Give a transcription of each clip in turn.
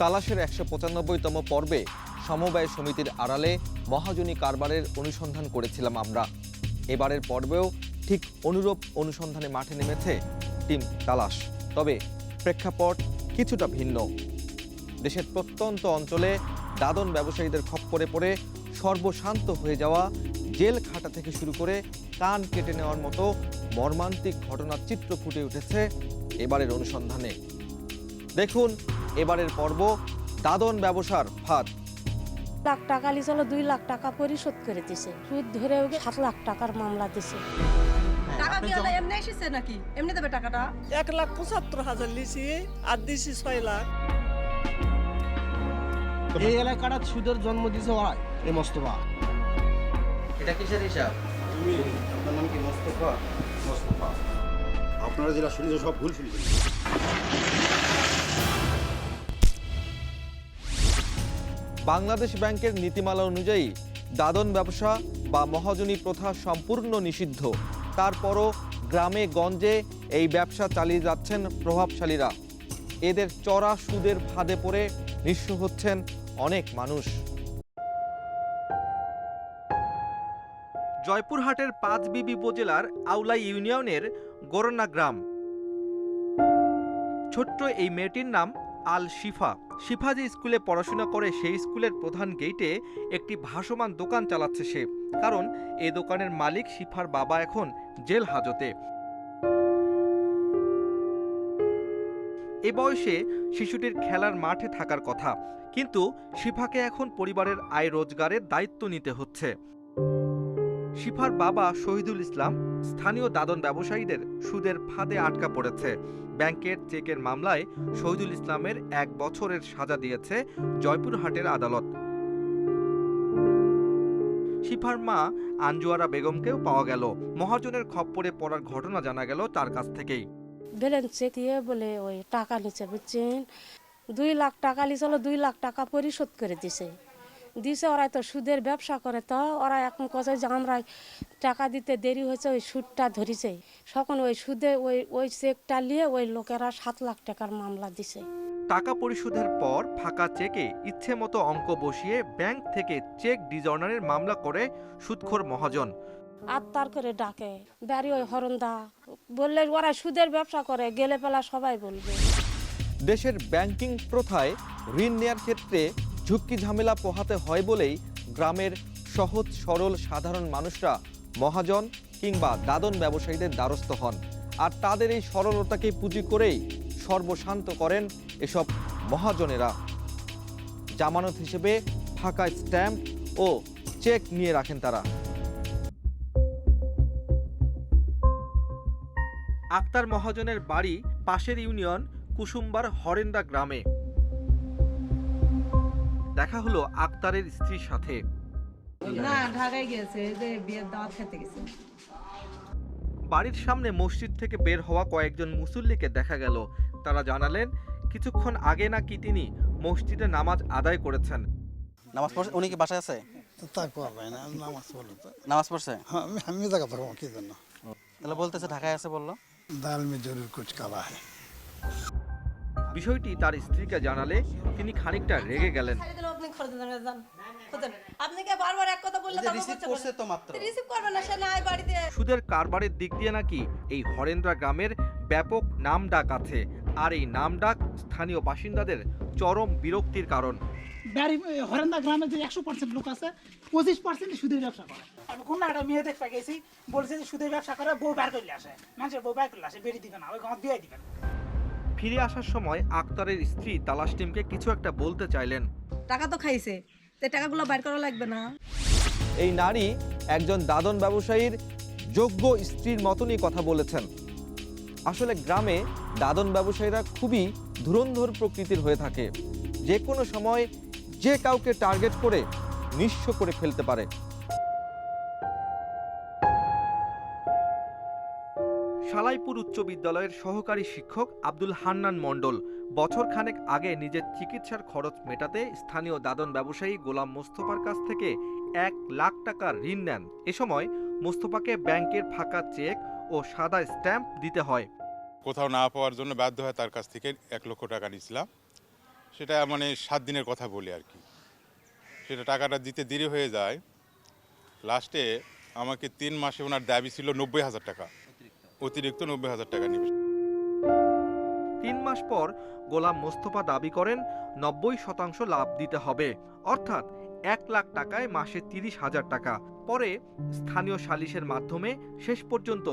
তালাশের একশো পঁচানব্বইতম পর্বে সমবায় সমিতির আড়ালে মহাজনী কারবারের অনুসন্ধান করেছিলাম আমরা। এবারের পর্বেও ঠিক অনুরূপ অনুসন্ধানে মাঠে নেমেছে টিম তালাশ। তবে প্রেক্ষাপট কিছুটা ভিন্ন। দেশের প্রত্যন্ত অঞ্চলে দাদন ব্যবসায়ীদের খপ্পরে পড়ে সর্বশান্ত হয়ে যাওয়া জেল খাটা থেকে শুরু করে কান কেটে নেওয়ার মতো মর্মান্তিক ঘটনার চিত্র ফুটে উঠেছে এবারের অনুসন্ধানে। দেখুন এবারের পর্ব দাদন ব্যবসার ফাঁদ। লাখ টাকা লিছিল দুই লাখ টাকা পরিশোধ করে দিছে। সুদ ধরে ওকে সাত লাখ টাকার মামলা দিছে। টাকা কি হলো এমনি এসেছে নাকি? এমনি দেবে টাকাটা? এক লাখ পঁচাত্তর হাজার লিছি আর দিছি ছয় লাখ। এই এলাকাটা সুদের জন্ম দিছে ওরাই এই মোস্তফা। এটা কিসের হিসাব? আপনার নাম কি মোস্তফা? মোস্তফা। আপনারা যেটা শুনেছেন সব ভুল শুনেছেন। বাংলাদেশ ব্যাংকের নীতিমালা অনুযায়ী দাদন ব্যবসা বা মহাজনী প্রথা সম্পূর্ণ নিষিদ্ধ। তারপরও গ্রামে গঞ্জে এই ব্যবসা চালিয়ে যাচ্ছেন প্রভাবশালীরা। এদের চড়া সুদের ফাঁদে পড়ে নিঃস্ব হচ্ছেন অনেক মানুষ। জয়পুরহাটের পাঁচবিবি উপজেলার আউলাই ইউনিয়নের গোরনা গ্রাম। ছোট্ট এই মেয়েটির নাম আল শিফা শিফা যে স্কুলে পড়াশোনা করে, সেই স্কুলের প্রধান গেটে একটি ভাসমান দোকান চালাচ্ছে সে। কারণ, এ দোকানের মালিক শিফার বাবা এখন জেল হাজতে। এ বয়সে শিশুটির খেলার মাঠে থাকার কথা। কিন্তু, শিফাকে এখন পরিবারের আয় রোজগারের দায়িত্ব নিতে হচ্ছে। শিফার বাবা শহীদুল ইসলাম স্থানীয় দাদন ব্যবসায়ীদের সুদের ফাঁদে আটকা পড়েছে। ব্যাংকের চেকের মামলায় শহীদুল ইসলামের এক বছরের সাজা দিয়েছে জয়পুরহাটের আদালত। শিফার মা আঞ্জুয়ারা বেগমকেও পাওয়া গেল। মহাজনের খপ্পরে পড়ার ঘটনা জানা গেল তার কাছ থেকেই। ব্যালেন্স দিয়ে বলে ওই টাকা নিচ্ছে বুঝছেন? দুই লাখ টাকা লিছিল দুই লাখ টাকা পরিশোধ করে দিছে। দিছে ওরাই তো সুদের ব্যবসা করে তো ওরা এখন কথা যে আমরা টাকা দিতে দেরি হয়েছে ওই সুদটা ধরিছে। তখন ওই সুদে ওই ওই চেকটা নিয়ে ওই লোকেরা সাত লাখ টাকার মামলা দিছে। টাকা পরিশোধের পর ফাঁকা চেকে ইচ্ছে মতো অঙ্ক বসিয়ে ব্যাংক থেকে চেক ডিজর্নারের মামলা করে সুদখোর মহাজন। আত্মার করে ডাকে বাড়ি ওই হরন্দা বললে ওরা সুদের ব্যবসা করে গেলে পেলা সবাই বলবে। দেশের ব্যাংকিং প্রথায় ঋণ নেয়ার ক্ষেত্রে ঝুঁকি ঝামেলা পোহাতে হয় বলেই গ্রামের সহজ সরল সাধারণ মানুষরা মহাজন কিংবা দাদন ব্যবসায়ীদের দ্বারস্থ হন। আর তাদের এই সরলতাকে পুঁজি করেই সর্বশান্ত করেন এসব মহাজনেরা। জামানত হিসেবে ফাঁকা স্ট্যাম্প ও চেক নিয়ে রাখেন তারা। আক্তার মহাজনের বাড়ি পাশের ইউনিয়ন কুসুম্বার হরেন্দা গ্রামে। দেখা হলো আক্তারের স্ত্রীর সাথে। বাড়ির সামনে মসজিদ থেকে বের হওয়া কয়েকজন মুসল্লিকে দেখা গেল। তারা জানালেন কিছুক্ষণ আগে নাকি তিনি মসজিদে নামাজ আদায় করেছেন। নামাজ পড়ছে? উনি কি বাসায় আছে? নামাজ পড়ছে? হ্যাঁ, আমি জায়গা পড়ব কি জন্য? তাহলে বলতেছে ঢাকায় আছে বলল। দাল মে জরুর কুচ কালা হ্যাঁ বিষয়টি তার স্ত্রীকে জানালে তিনি খানিকটা রেগে গেলেন। সুদের কারবারের দিক দিয়ে নাকি এই হরেন্দ্রা গ্রামের ব্যাপক নাম ডাক আছে আর এই নাম ডাক স্থানীয় বাসিন্দাদের চরম বিরক্তির কারণ। বাড়ি হরেন্দা গ্রামে যে একশো পার্সেন্ট লোক আছে পঁচিশ পার্সেন্ট সুদের ব্যবসা করে। আমি কোন একটা মেয়ে দেখতে গেছি বলছে যে সুদের ব্যবসা করে বউ বের করলে আসে। মানুষের বউ বের করলে আসে বেরিয়ে দিবে না ওই গাঁ দিয়ে দিবেন ফিরে আসার সময় আক্তারের স্ত্রী তালাশ টিমকে কিছু একটা বলতে চাইলেন। টাকা তো খাইছে তো টাকাগুলো বাইর করা লাগবে না। এই নারী একজন দাদন ব্যবসায়ীর যোগ্য স্ত্রীর মতনই কথা বলেছেন। আসলে গ্রামে দাদন ব্যবসায়ীরা খুবই ধুরন্ধর প্রকৃতির হয়ে থাকে। যে কোনো সময় যে কাউকে টার্গেট করে নিঃস্ব করে ফেলতে পারে। সালাইপুর উচ্চ বিদ্যালয়ের সহকারী শিক্ষক আব্দুল হান্নান মণ্ডল বছর খানেক আগে নিজের চিকিৎসার খরচ মেটাতে স্থানীয় দাদন ব্যবসায়ী গোলাম মোস্তফার কাছ থেকে এক লাখ টাকার ঋণ নেন। এ সময় মোস্তফাকে ব্যাংকের ফাঁকা চেক ও সাদা স্ট্যাম্প দিতে হয়। কোথাও না পাওয়ার জন্য বাধ্য হয় তার কাছ থেকে এক লক্ষ টাকা নিয়েছিলাম। সেটা মানে সাত দিনের কথা বলি আর কি। সেটা টাকাটা দিতে দেরি হয়ে যায়। লাস্টে আমাকে তিন মাসে ওনার দাবি ছিল নব্বই হাজার টাকা। অতিরিক্ত নব্বই হাজার টাকা নেবে। তিন মাস পর গোলাম মোস্তফা দাবি করেন নব্বই শতাংশ লাভ দিতে হবে। অর্থাৎ এক লাখ টাকায় মাসে তিরিশ হাজার টাকা। পরে স্থানীয় সালিশের মাধ্যমে শেষ পর্যন্ত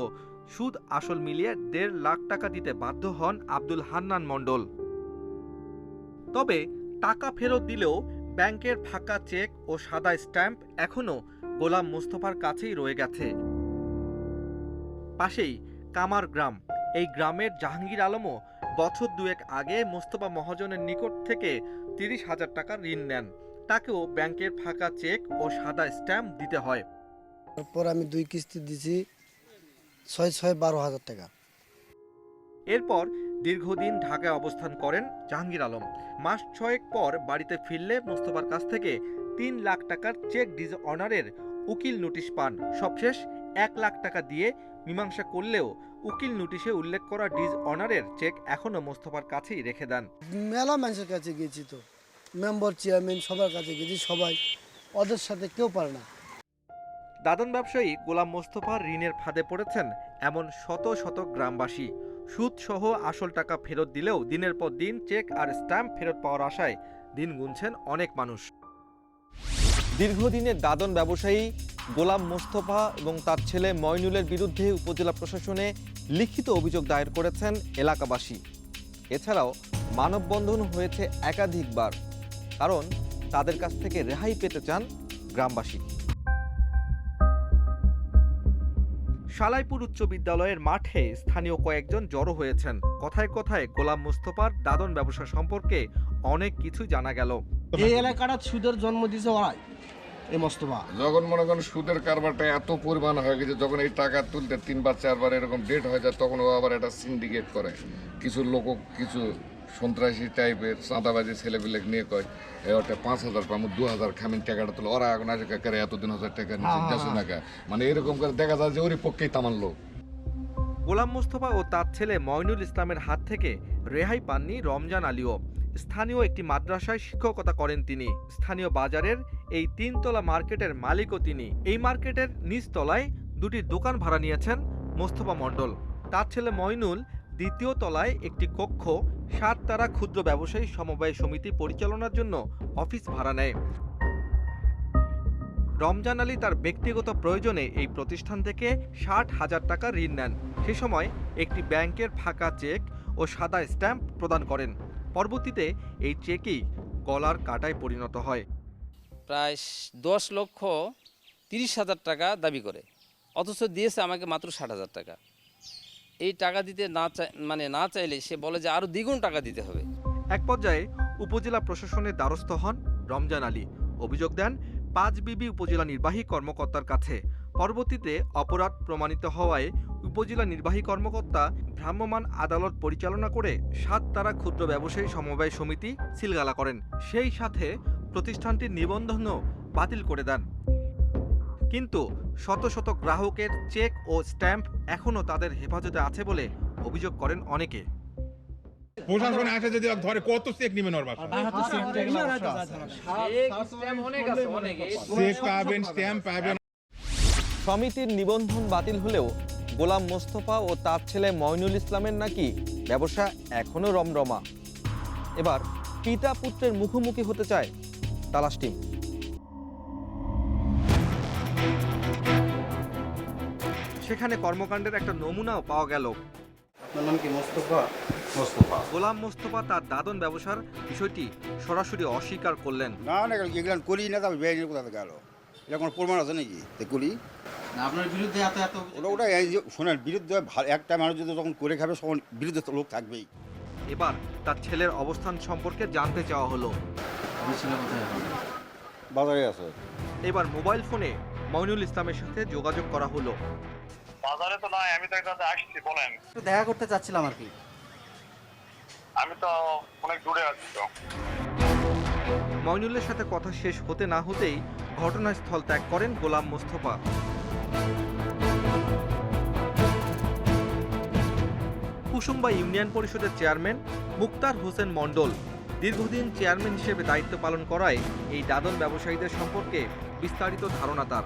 সুদ আসল মিলিয়ে দেড় লাখ টাকা দিতে বাধ্য হন আব্দুল হান্নান মণ্ডল। তবে টাকা ফেরত দিলেও ব্যাংকের ফাঁকা চেক ও সাদা স্ট্যাম্প এখনও গোলাম মোস্তফার কাছেই রয়ে গেছে। পাশেই কামার গ্রাম। এই গ্রামের জাহাঙ্গীর আলমও বছর দুয়েক আগে মোস্তফা মহাজনের নিকট থেকে তিরিশ হাজার টাকা ঋণ নেন। তাকেও ব্যাংকের ফাঁকা চেক ও সাদা স্ট্যাম্প দিতে হয়। তারপর আমি দুই কিস্তি দিছি ছয় ছয় বারো হাজার টাকা। এরপর দীর্ঘদিন ঢাকায় অবস্থান করেন জাহাঙ্গীর আলম। মাস ছয়েক পর বাড়িতে ফিরলে মোস্তফার কাছ থেকে তিন লাখ টাকার চেক ডিজ অনারের উকিল নোটিশ পান। সবশেষ এক লাখ টাকা দিয়ে মীমাংসা করলেও উকিল নোটিশে উল্লেখ করা ডিজ অনারের চেক এখনও মোস্তফার কাছেই রেখে দেন। মেলা মানুষের কাছে গেছি তো। মেম্বার চেয়ারম্যান সবার কাছে গেছি সবাই। ওদের সাথে কেউ পারে না। দাদন ব্যবসায়ী গোলাম মোস্তফা ঋণের ফাঁদে পড়েছেন এমন শত শত গ্রামবাসী। সুদ সহ আসল টাকা ফেরত দিলেও দিনের পর দিন চেক আর স্ট্যাম্প ফেরত পাওয়ার আশায় দিন গুনছেন অনেক মানুষ। দীর্ঘদিনের দাদন ব্যবসায়ী গোলাম মোস্তফা এবং তার ছেলে ময়নুলের বিরুদ্ধে উপজেলা প্রশাসনে লিখিত অভিযোগ দায়ের করেছেন এলাকাবাসী। এছাড়াও মানববন্ধন হয়েছে একাধিকবার কারণ তাদের কাছ থেকে রেহাই পেতে চান গ্রামবাসী। সালাইপুর উচ্চ বিদ্যালয়ের মাঠে স্থানীয় কয়েকজন জড়ো হয়েছেন। কথায় কথায় গোলাম মুস্তফার দাদন ব্যবসা সম্পর্কে অনেক কিছু জানা গেল। এই এলাকাটা সুদের জন্ম দিছে ওরাই। এই মোস্তফা। যখন মনে করেন সুদের কারবারটা এত পরিমাণ হয়ে গেছে যখন এই টাকা তুলতে তিনবার চারবার এরকম ডেট হয়ে যায় তখন ও আবার একটা সিন্ডিকেট করে। কিছু লোক কিছু সন্ত্রাসী টাইপের চাঁদাবাজি ছেলেপিলে নিয়ে কয় ওটা পাঁচ হাজার পাবো দু হাজার খামিন টাকাটা তুলে। ওরা এখন আসে কাকারে এতদিন হাজার টাকা নিচে দেড়শো টাকা মানে এরকম করে দেখা যায় যে ওরই পক্ষেই তামান লোক। গোলাম মুস্তফা ও তার ছেলে ময়নুল ইসলামের হাত থেকে রেহাই পাননি রমজান আলীও। স্থানীয় একটি মাদ্রাসায় শিক্ষকতা করেন তিনি। স্থানীয় বাজারের এই তিনতলা মার্কেটের মালিকও তিনি। এই মার্কেটের নিচতলায় দুটি দোকান ভাড়া নিয়েছেন মোস্তফা মণ্ডল। তার ছেলে ময়নুল দ্বিতীয় তলায় একটি কক্ষ সাত তারা ক্ষুদ্র ব্যবসায়ী সমবায় সমিতি পরিচালনার জন্য অফিস ভাড়া নেয়। রমজান আলী তার ব্যক্তিগত প্রয়োজনে এই প্রতিষ্ঠান থেকে ষাট হাজার টাকা ঋণ নেন। সে সময় একটি ব্যাংকের ফাঁকা চেক ও সাদা স্ট্যাম্প প্রদান করেন। পরবর্তীতে এই চেকই গলার কাটায় পরিণত হয়। প্রায় দশ লক্ষ তিরিশ হাজার টাকা দাবি করে। অথচ দিয়েছে আমাকে মাত্র ষাট হাজার টাকা। এই টাকা দিতে না মানে না চাইলে সে বলে যে আরও দ্বিগুণ টাকা দিতে হবে। এক পর্যায়ে উপজেলা প্রশাসনের দ্বারস্থ হন রমজান আলী। অভিযোগ দেন পাঁচ বিবি উপজেলা নির্বাহী কর্মকর্তার কাছে পরবর্তীতে অপরাধ প্রমাণিত হওয়ায় উপজেলা নির্বাহী কর্মকর্তা ভ্রাম্যমাণ আদালত পরিচালনা করে সাত তারা ক্ষুদ্র ব্যবসায়ী সমবায় সমিতি সিলগালা করেন সেই সাথে প্রতিষ্ঠানটির নিবন্ধনও বাতিল করে দেন কিন্তু শত শত গ্রাহকের চেক ও স্ট্যাম্প এখনও তাদের হেফাজতে আছে বলে অভিযোগ করেন অনেকে প্রশাসনে আসে যদি ধরে কত চেক চেক পাবেন স্ট্যাম্প পাবেন সমিতির নিবন্ধন বাতিল হলেও গোলাম মোস্তফা ও তার ছেলে ময়নুল ইসলামের নাকি ব্যবসা এখনও রমরমা। এবার পিতা পুত্রের মুখোমুখি হতে চায় তালাশ টিম। সেখানে কর্মকাণ্ডের একটা নমুনাও পাওয়া গেল। আপনার নাম কি মোস্তফা? মোস্তফা। গোলাম মোস্তফা তার দাদন ব্যবসার বিষয়টি সরাসরি অস্বীকার করলেন। না না এগুলো করি না তবে বেআইনি কোথা গেল? এটা কোনো প্রমাণ আছে নাকি? তে আপনার বিরুদ্ধে এত এত ওটা ওটা এই যে শোনেন বিরুদ্ধে ভা- একটা মানুষ যদি যখন করে খাবে তখন বিরুদ্ধে তো লোক থাকবেই। এবার তার ছেলের অবস্থান সম্পর্কে জানতে চাওয়া হলো। আমার ছেলে কোথায় এখন? বাজারে আছে। এবার মোবাইল ফোনে মইনুল ইসলামের সাথে যোগাযোগ করা হলো। বাজারে তো নয় আমি তো কাছে আসছি বলেন। একটু দেখা করতে চাচ্ছিলাম আর কি। আমি তো অনেক দূরে আছি তো। মইনুলের সাথে কথা শেষ হতে না হতেই ঘটনাস্থল ত্যাগ করেন গোলাম মোস্তফা। কুসুম্বা ইউনিয়ন পরিষদের চেয়ারম্যান মুক্তার হোসেন মণ্ডল দীর্ঘদিন চেয়ারম্যান হিসেবে দায়িত্ব পালন করায় এই দাদন ব্যবসায়ীদের সম্পর্কে বিস্তারিত ধারণা তার।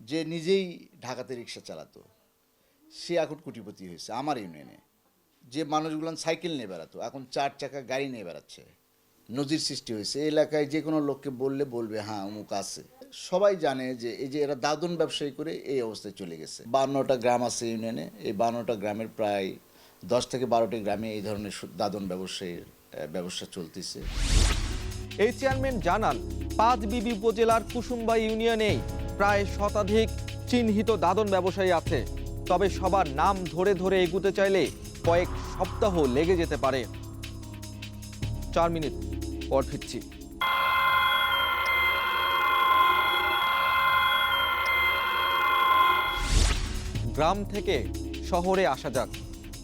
যে নিজেই ঢাকাতে রিক্সা চালাতো, সে এখন কোটিপতি হয়েছে আমার ইউনিয়নে। যে মানুষগুলো সাইকেল নিয়ে বেড়াতো, এখন চার চাকা গাড়ি নিয়ে বেড়াচ্ছে। নজির সৃষ্টি হয়েছে। এই এলাকায় যে কোনো লোককে বললে বলবে হ্যাঁ অমুক আছে। সবাই জানে যে এই যে এরা দাদন ব্যবসায়ী করে এই অবস্থায় চলে গেছে। বান্নটা গ্রাম আছে ইউনিয়নে, এই বান্নটা গ্রামের প্রায় দশ থেকে বারোটি গ্রামে এই ধরনের দাদন ব্যবসায়ীর ব্যবসা চলতেছে। এই চেয়ারম্যান জানান, পাঁচ বিবি উপজেলার কুসুম্বা ইউনিয়নে প্রায় শতাধিক চিহ্নিত দাদন ব্যবসায়ী আছে। তবে সবার নাম ধরে ধরে এগুতে চাইলে কয়েক সপ্তাহ লেগে যেতে পারে। চার মিনিট। পর ফিরছি। গ্রাম থেকে শহরে আসা যাক।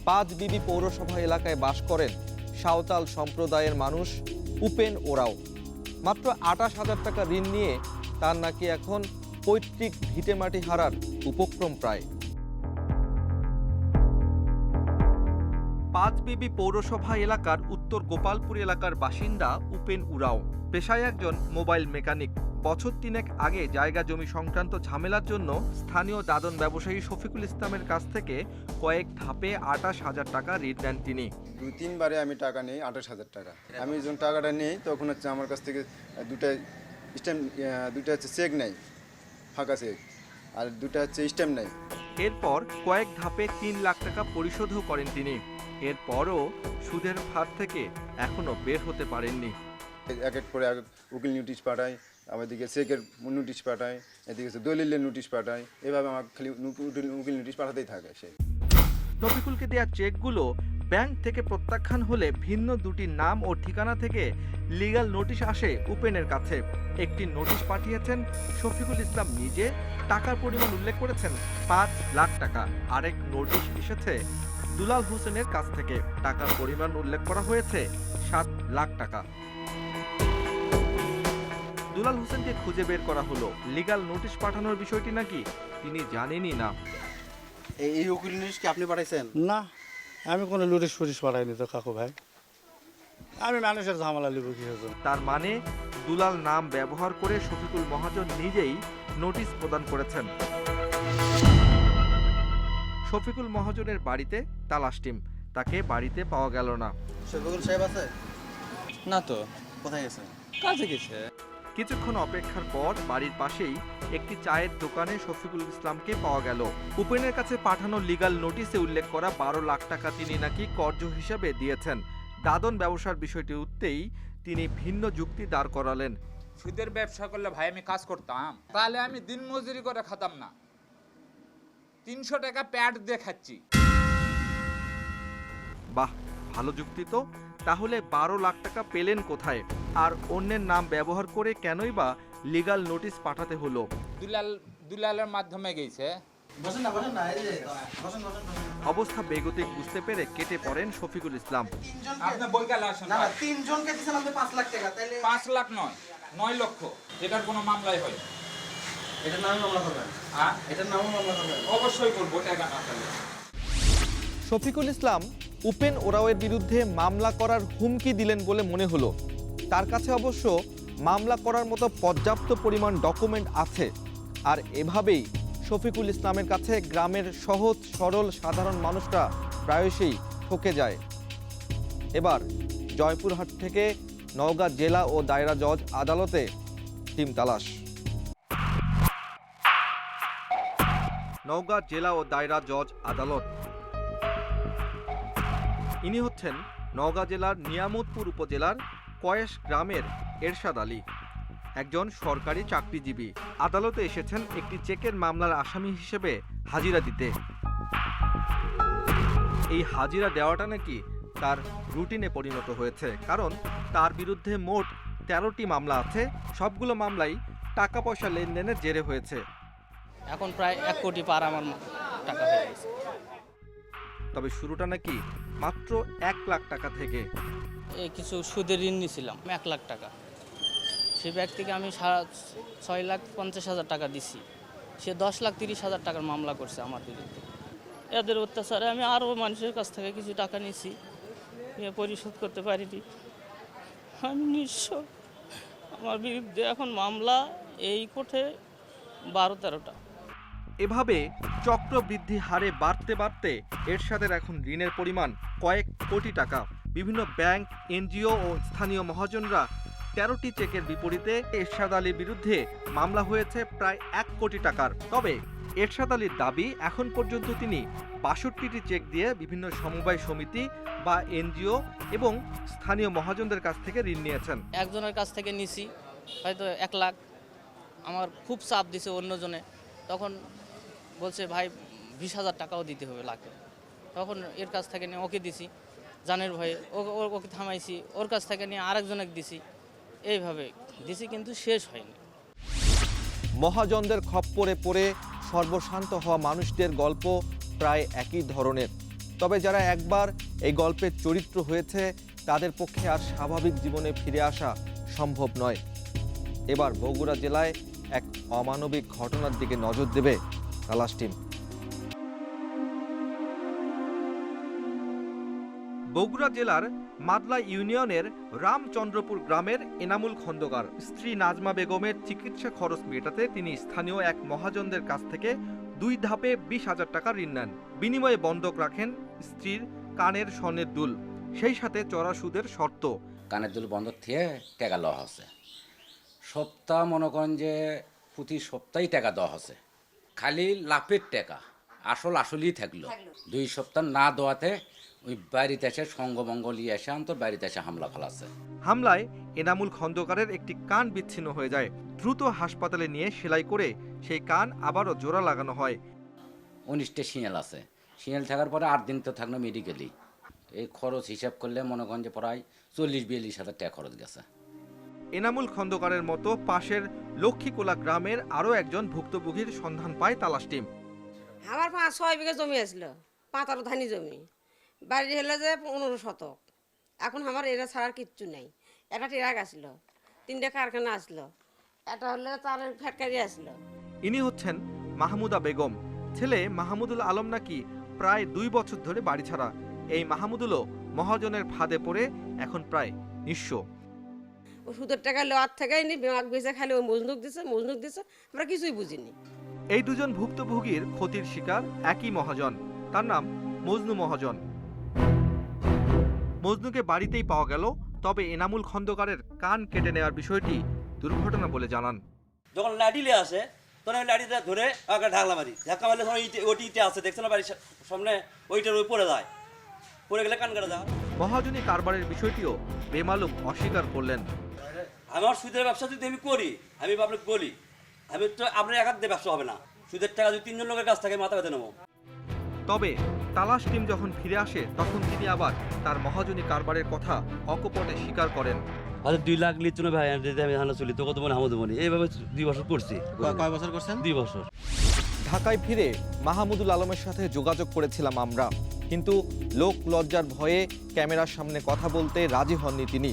পাঁচ বিবি পৌরসভা এলাকায় বাস করেন সাঁওতাল সম্প্রদায়ের মানুষ উপেন ওরাও। মাত্র আটাশ হাজার টাকা ঋণ নিয়ে তার নাকি এখন পৈতৃক ভিটেমাটি হারার উপক্রম প্রায়। পাঁচ বিবি পৌরসভা এলাকার উত্তর গোপালপুর এলাকার বাসিন্দা উপেন উরাও। পেশায় একজন মোবাইল মেকানিক। বছর তিনেক আগে জায়গা জমি সংক্রান্ত ঝামেলার জন্য স্থানীয় দাদন ব্যবসায়ী শফিকুল ইসলামের কাছ থেকে কয়েক ধাপে আটাশ হাজার টাকা ঋণ নেন তিনি। দুই তিনবারে আমি টাকা নিই আঠাশ হাজার টাকা। আমি যখন টাকাটা নিই তখন হচ্ছে আমার কাছ থেকে দুটা স্ট্যাম্প দুটা হচ্ছে চেক নেই ফাঁকা চেক আর দুটা হচ্ছে স্ট্যাম্প নেই। এরপর কয়েক ধাপে তিন লাখ টাকা পরিশোধও করেন তিনি। এরপরও সুদের ফাঁদ থেকে এখনও বের হতে পারেননি। এক এক করে উকিল নোটিশ পাঠায় আবার এদিকে চেকের নোটিশ পাঠায় এদিকে দলিলের নোটিশ পাঠায় এভাবে আমার খালি উকিল উকিল নোটিশ পাঠাতেই থাকে সে। শফিকুলকে দেওয়া চেকগুলো ব্যাংক থেকে প্রত্যাখ্যান হলে ভিন্ন দুটি নাম ও ঠিকানা থেকে লিগ্যাল নোটিশ আসে উপেনের কাছে। একটি নোটিশ পাঠিয়েছেন শফিকুল ইসলাম নিজে টাকার পরিমাণ উল্লেখ করেছেন পাঁচ লাখ টাকা। আরেক নোটিশ এসেছে দুলাল হোসেনের কাছ থেকে টাকার পরিমাণ উল্লেখ করা হয়েছে সাত লাখ টাকা। দুলাল হোসেনকে খুঁজে বের করা হলো। লিগ্যাল নোটিশ পাঠানোর বিষয়টি নাকি তিনি জানেনই না। এই এই উকিল নোটিশ কি আপনি পাঠাইছেন? না আমি কোনো লুটিস ফুটিস পাঠাইনি তো কাকু ভাই। আমি মানুষের ঝামেলা লিব কি তার মানে দুলাল নাম ব্যবহার করে শফিকুল মহাজন নিজেই নোটিশ প্রদান করেছেন। শফিকুল মহাজনের বাড়িতে তালাশ টিম। তাকে বাড়িতে পাওয়া গেল না। শফিকুল সাহেব আছে? না তো। কোথায় গেছে? কাজে গেছে। কিছুক্ষণ অপেক্ষার পর বাড়ির পাশেই একটি চায়ের দোকানে শফিকুল ইসলামকে পাওয়া গেল। উপেনের কাছে পাঠানো লিগাল নোটিশে উল্লেখ করা বারো লাখ টাকা তিনি নাকি কর্য হিসাবে দিয়েছেন। দাদন ব্যবসার বিষয়টি উঠতেই তিনি ভিন্ন যুক্তি দাঁড় করালেন। সুদের ব্যবসা করলে ভাই আমি কাজ করতাম। তাহলে আমি দিন মজুরি করে খাতাম না। তিনশো টাকা প্যাড দেখাচ্ছি খাচ্ছি। বাহ ভালো যুক্তি তো। তাহলে বারো লাখ টাকা পেলেন কোথায়? আর অন্যের নাম ব্যবহার করে কেনই বা লিগাল নোটিশ পাঠাতে হলো? দুলাল দুলালের মাধ্যমে গেছে। অবস্থা বেগতিক বুঝতে পেরে কেটে পড়েন শফিকুল ইসলাম। আপনি বই গেলে না না তিনজনকে দিয়েছেন আপনি পাঁচ লাখ টাকা তাইলে পাঁচ লাখ নয় নয় লক্ষ। যেটার কোনো মামলায় হয়। এটার নামে মামলা করবেন। হ্যাঁ? এটার নামে মামলা করবেন। অবশ্যই করব টাকা না পেলে। শফিকুল ইসলাম উপেন ওরাওয়ের বিরুদ্ধে মামলা করার হুমকি দিলেন বলে মনে হলো। তার কাছে অবশ্য মামলা করার মতো পর্যাপ্ত পরিমাণ ডকুমেন্ট আছে। আর এভাবেই শফিকুল ইসলামের কাছে গ্রামের সহজ সরল সাধারণ মানুষরা প্রায়শই ঠকে যায়। এবার জয়পুরহাট থেকে নওগাঁ জেলা ও দায়রা জজ আদালতে টিম তালাশ। নওগাঁ জেলা ও দায়রা জজ আদালত। ইনি হচ্ছেন নওগাঁ জেলার নিয়ামতপুর উপজেলার কয়েস গ্রামের এরশাদ আলী। একজন সরকারি চাকরিজীবী। আদালতে এসেছেন একটি চেকের মামলার আসামি হিসেবে হাজিরা দিতে। এই হাজিরা দেওয়াটা নাকি তার রুটিনে পরিণত হয়েছে, কারণ তার বিরুদ্ধে মোট তেরোটি মামলা আছে। সবগুলো মামলাই টাকা পয়সা লেনদেনের জেরে হয়েছে। এখন প্রায় এক কোটি পার আমার টাকা হয়ে গেছে। তবে শুরুটা নাকি মাত্র এক লাখ টাকা থেকে। এই কিছু সুদের ঋণ নিয়েছিলাম এক লাখ টাকা। সে ব্যক্তিকে আমি সারা ছয় লাখ পঞ্চাশ হাজার টাকা দিছি। সে দশ লাখ তিরিশ হাজার টাকার মামলা করছে আমার বিরুদ্ধে। এদের অত্যাচারে আমি আরও মানুষের কাছ থেকে কিছু টাকা নিয়েছি নিয়ে পরিশোধ করতে পারিনি। আমি নিঃস্ব। আমার বিরুদ্ধে এখন মামলা এই কোর্টে বারো তেরোটা। এভাবে চক্রবৃদ্ধি হারে বাড়তে বাড়তে এরশাদের এখন ঋণের পরিমাণ কয়েক কোটি টাকা। বিভিন্ন ব্যাংক, এনজিও ও স্থানীয় মহাজনরা তেরোটি চেকের বিপরীতে এরশাদ আলীর বিরুদ্ধে মামলা হয়েছে প্রায় এক কোটি টাকার। তবে এরশাদ আলীর দাবি, এখন পর্যন্ত তিনি বাষট্টিটি চেক দিয়ে বিভিন্ন সমবায় সমিতি বা এনজিও এবং স্থানীয় মহাজনদের কাছ থেকে ঋণ নিয়েছেন। একজনের কাছ থেকে নিছি, হয়তো এক লাখ। আমার খুব চাপ দিছে অন্যজনে। তখন বলছে, ভাই, বিশ হাজার টাকাও দিতে হবে লাগে তখন এর কাছ থেকে নিয়ে ওকে দিছি, জানের ভয়ে ওকে থামাইছি, ওর কাছ থেকে নিয়ে আরেকজনকে দিছি। এইভাবে দিছি কিন্তু শেষ হয়নি। মহাজনদের খপ্পরে পড়ে সর্বশান্ত হওয়া মানুষদের গল্প প্রায় একই ধরনের। তবে যারা একবার এই গল্পের চরিত্র হয়েছে, তাদের পক্ষে আর স্বাভাবিক জীবনে ফিরে আসা সম্ভব নয়। এবার বগুড়া জেলায় এক অমানবিক ঘটনার দিকে নজর দেবে তালাশ টিম। বগুড়া জেলার মাদলা ইউনিয়নের রামচন্দ্রপুর গ্রামের এনামুল খন্দকার স্ত্রী নাজমা বেগমের চিকিৎসা খরচ মেটাতে তিনি স্থানীয় এক মহাজনদের কাছ থেকে দুই ধাপে বিশ হাজার টাকা ঋণ নেন। বিনিময়ে বন্ধক রাখেন স্ত্রীর কানের স্বর্ণের দুল। সেই সাথে চড়া সুদের শর্ত। কানের দুল বন্ধ থেকে টাকা লওয়া হচ্ছে সপ্তাহ মনে করেন যে প্রতি সপ্তাহে টাকা দেওয়া হচ্ছে খালি লাফের টাকা আসল আসলেই থাকল। দুই সপ্তাহ না দেওয়াতে ওই বাড়িতে এসে সঙ্গমঙ্গ নিয়ে এসে আন্তর বাড়িতে এসে হামলা ফেলাচ্ছে। হামলায় এনামুল খন্দকারের একটি কান বিচ্ছিন্ন হয়ে যায়। দ্রুত হাসপাতালে নিয়ে সেলাই করে সেই কান আবারও জোড়া লাগানো হয়। উনিশটা শিয়াল আছে। শিয়াল থাকার পরে আট দিন তো থাকল মেডিকেলি এই খরচ হিসাব করলে মনে করেন যে প্রায় চল্লিশ বিয়াল্লিশ হাজার টাকা খরচ গেছে। এনামুল খন্দকারের মতো পাশের লক্ষ্মীকোলা গ্রামের আরও একজন ভুক্তভোগীর সন্ধান পায় তালাশ টিম। আমার পাঁচ ছয় বিঘা জমি আসলো পাতারো ধানি জমি। বাড়ি হলে যে পনেরো শতক। এখন আমার এরা ছাড়ার কিচ্ছু নাই। একটা টেরাক আসলো তিনটে কারখানা আসলো এটা হলে তার ফ্যাক্টরি আসলো ইনি হচ্ছেন মাহমুদা বেগম। ছেলে মাহমুদুল আলম নাকি প্রায় দুই বছর ধরে বাড়ি ছাড়া। এই মাহমুদুলও মহাজনের ফাঁদে পড়ে এখন প্রায় নিঃস্ব। ও সুদের টাকা লওয়ার থেকেই নি বেমাক বেঁচে খালি ওই মজনুক দিছে মজনুক দিছে আমরা কিছুই বুঝিনি। এই দুজন ভুক্তভোগীর ক্ষতির শিকার একই মহাজন তার নাম মজনু মহাজন। মজনুকে বাড়িতেই পাওয়া গেল তবে এনামুল খন্দকারের কান কেটে নেওয়ার বিষয়টি দুর্ঘটনা বলে জানান। যখন লাঠিলে আসে তখন আমি লাঠিটা ধরে আগে ঢাকলা মারি। ধাক্কা মারলে তখন ওটি ইটে আছে দেখছে না বাড়ির সামনে? ওইটার ওই পড়ে যায়। পড়ে গেলে কান কাটা যায়। মহাজনী কারবারের বিষয়টিও বেমালুম অস্বীকার করলেন। আমার সুদের ব্যবসা যদি আমি করি আমি আপনাকে বলি আমি তো আপনার একার দিয়ে ব্যবসা হবে না। সুদের টাকা যদি তিনজন লোকের কাছ থেকে মাথা বেঁধে নেব। তবে তালাশ টিম যখন ফিরে আসে তখন তিনি আবার তার মহাজনী কারবারের কথা অকপটে স্বীকার করেন। আচ্ছা দুই লাখ লিচ্ছ না ভাই যদি আমি হানা চলি তো কত মনে হামদ মনে এইভাবে দুই বছর করছি। কয় বছর করছেন? দুই বছর। ঢাকায় ফিরে মাহমুদুল আলমের সাথে যোগাযোগ করেছিলাম আমরা। কিন্তু লোক লজ্জার ভয়ে ক্যামেরার সামনে কথা বলতে রাজি হননি তিনি।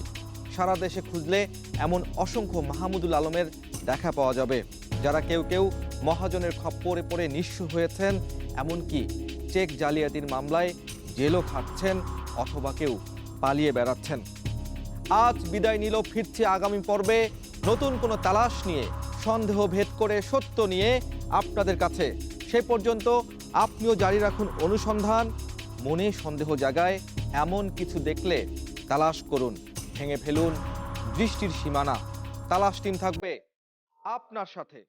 সারা দেশে খুঁজলে এমন অসংখ্য মাহমুদুল আলমের দেখা পাওয়া যাবে। যারা কেউ কেউ মহাজনের খপ্পরে পড়ে নিঃস্ব হয়েছেন, এমনকি চেক জালিয়াতির মামলায় জেলও খাটছেন অথবা কেউ পালিয়ে বেড়াচ্ছেন। আজ বিদায় নিল ফিরছে আগামী পর্বে নতুন কোনো তালাশ নিয়ে, সন্দেহ ভেদ করে সত্য নিয়ে আপনাদের কাছে। সে পর্যন্ত আপনিও জারি রাখুন অনুসন্ধান, মনে সন্দেহ জাগায় এমন কিছু দেখলে তালাশ করুন। ভেঙে ফেলুন দৃষ্টির সীমানা তালাশ টিম থাকবে আপনার সাথে।